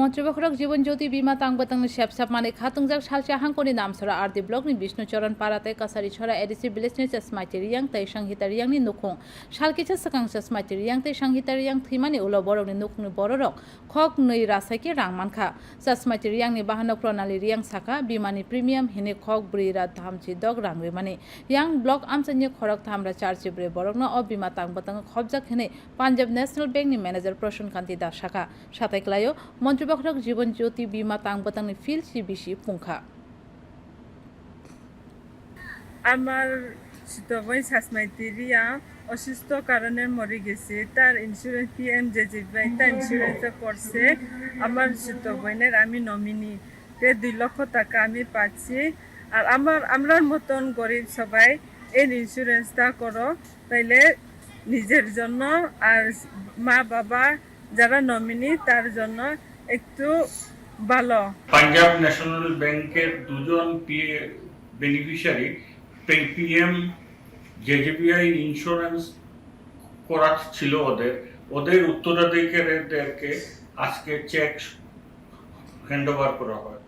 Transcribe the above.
মন্ত্রীবখরক জীবন জ্যোতি, বিমা, তাংবাতাংনি সেপসাপ মানে খাতুংজাক সালসা, হাংকনি নামসরা আরদি ব্লকনি বিষ্ণুচরণ, পারাতে কাসারি ছড়া, এডিসি ভিলেজনি চাসমাইতি রিয়াং, তাই সংহিতা রিয়াংনি নুখং। সালকিছা সাকাং চাসমাইতি রিয়াং, তাই সংহিতা রিয়াং থিমানি উলো বরকনি নুখনি বড়রক খক नै রাসাইকে, রাং, মানখা। চাসমাইতি রিয়াংনি বাহানো প্রণালী রিয়াং সাকা বিমানি প্রিমিয়াম, হিনে, খক ব্রিরা ধামচি দগ রাংরে মানে ইয়াং ব্লক আমচানি খরক থামরা চার্চি ব্রে বরকনা অ বিমা তাংবাতাং, খবজাক, হেনে, পাঞ্জাব ন্যাশনাল ব্যাংকনি ম্যানেজার প্রসন্ন কান্তি, দাস, শাখা। সাতাইকলায়ও মন্ত্রীবখরক জীবন জ্যোতি বিমা তাংবাতাংনি ফিল সিবিসি পুংখা। আমার ভাই শাসমাইতেরিয়া অসুস্থ কারণে মরে গেছে। তার insurance P M J G ভাই তার ইন্স্যুরেন্স করছে আমার ছোট আমি নমিনি। তে দুই লক্ষ টাকা আমি পাচ্ছি আর আমার আমরার মতন গরিব সবাই এই ইন্স্যুরেন্সটা করো তাইলে নিজের জন্য আর মা বাবা যারা নমিনি তার জন্য একটু ভালো। পাঞ্জাব ন্যাশনাল ব্যাংকের দুজন বেনিফিশিয়ারি পিএম জেজেবিআই ইন্স্যুরেন্স করা ছিল ওদের। ওদের উত্তরাধিকারীদেরকে আজকে চেক হ্যান্ড ওভার করা হয়।